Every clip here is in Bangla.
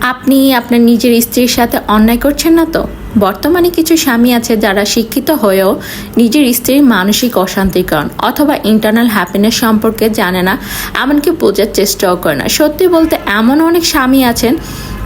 আপনি আপনার নিজের স্ত্রীর সাথে অন্যায় করছেন না তো? বর্তমানে কিছু স্বামী আছে যারা শিক্ষিত হয়েও নিজের স্ত্রীর মানসিক অশান্তির কারণ অথবা ইন্টারনাল হ্যাপিনেস সম্পর্কে জানে না, এমনকি বোঝার চেষ্টাও করে না। সত্যি বলতে এমন অনেক স্বামী আছেন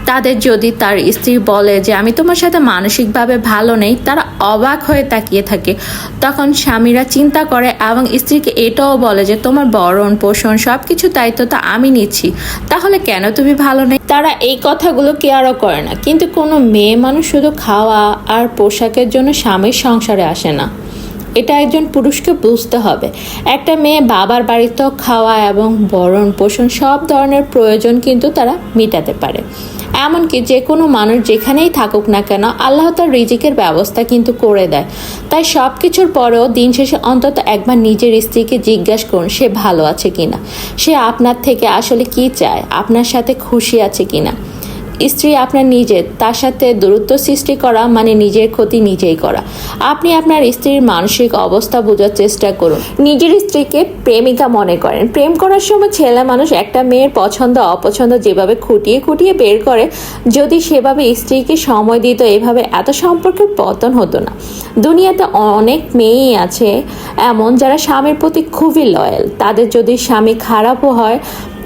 তাদের যদি তার স্ত্রী বলে যে, আমি তোমার সাথে মানসিকভাবে ভালো নেই, তারা অবাক হয়ে তাকিয়ে থাকে। তখন স্বামীরা চিন্তা করে এবং স্ত্রীকে এটাও বলে যে, তোমার বরণ, পোষণ সব কিছু দায়িত্ব তো আমি নিচ্ছি। তাহলে কেন তুমি ভালো নেই? তারা এই কথাগুলো কেয়ারও করে না। কিন্তু কোনো মেয়ে মানুষ শুধু খাওয়া আর পোশাকের জন্য স্বামীর সংসারে আসে না। এটা একজন পুরুষকে বুঝতে হবে। একটা মেয়ে বাবার বাড়িতেও খাওয়া এবং বরণ পোষণ সব ধরনের প্রয়োজন কিন্তু তারা মেটাতে পারে। এমনকি যে কোনো মানুষ যেখানেই থাকুক না কেন, আল্লাহ তার রিজিকের ব্যবস্থা কিন্তু করে দেয়। তাই সব কিছুর পরেও দিন শেষে অন্তত একবার নিজের স্ত্রীকে জিজ্ঞাসা করুন, সে ভালো আছে কিনা? সে আপনার থেকে আসলে কি চায়? আপনার সাথে খুশি আছে কিনা? স্ত্রী আপনার নিজের, তার সাথে দূরত্ব সৃষ্টি করা মানে নিজের ক্ষতি নিজেই করা। আপনি আপনার স্ত্রীর মানসিক অবস্থা বোঝার চেষ্টা করুন। নিজের স্ত্রীকে প্রেমিকা মনে করেন। প্রেম করার সময় ছেলে মানুষ একটা মেয়ের পছন্দ, অপছন্দ যেভাবে খুঁটিয়ে খুঁটিয়ে বের করে, যদি সেভাবে স্ত্রীকে সময় দিত, এভাবে এত সম্পর্কের পতন হতো না। দুনিয়াতে অনেক মেয়েই আছে এমন যারা স্বামীর প্রতি খুবই লয়াল তাদের যদি স্বামী খারাপও হয়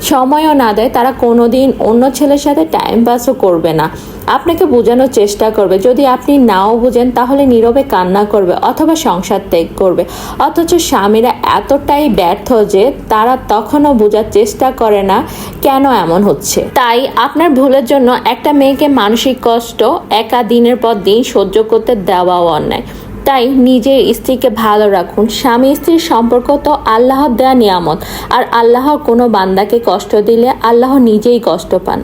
সময়ও না দেয়, তারা কোনোদিন অন্য ছেলের সাথে টাইম পাসও করবে না। আপনাকে বোঝানোর চেষ্টা করবে, যদি আপনি নাও বুঝেন, তাহলে নীরবে কান্না করবে অথবা সংসার ত্যাগ করবে। অথচ স্বামীরা এতটাই ব্যর্থ যে তারা তখনও বোঝার চেষ্টা করে না, কেন এমন হচ্ছে? তাই আপনার ভুলের জন্য একটা মেয়েকে মানসিক কষ্ট, একা দিনের পর দিন সহ্য করতে দেওয়াও অন্যায়। তাই নিজের স্ত্রীকে ভালো রাখুন। স্বামী স্ত্রীর সম্পর্ক তো আল্লাহর দেয়া নিয়ামত। আর আল্লাহর কোনো বান্দাকে কষ্ট দিলে আল্লাহ নিজেই কষ্ট পান।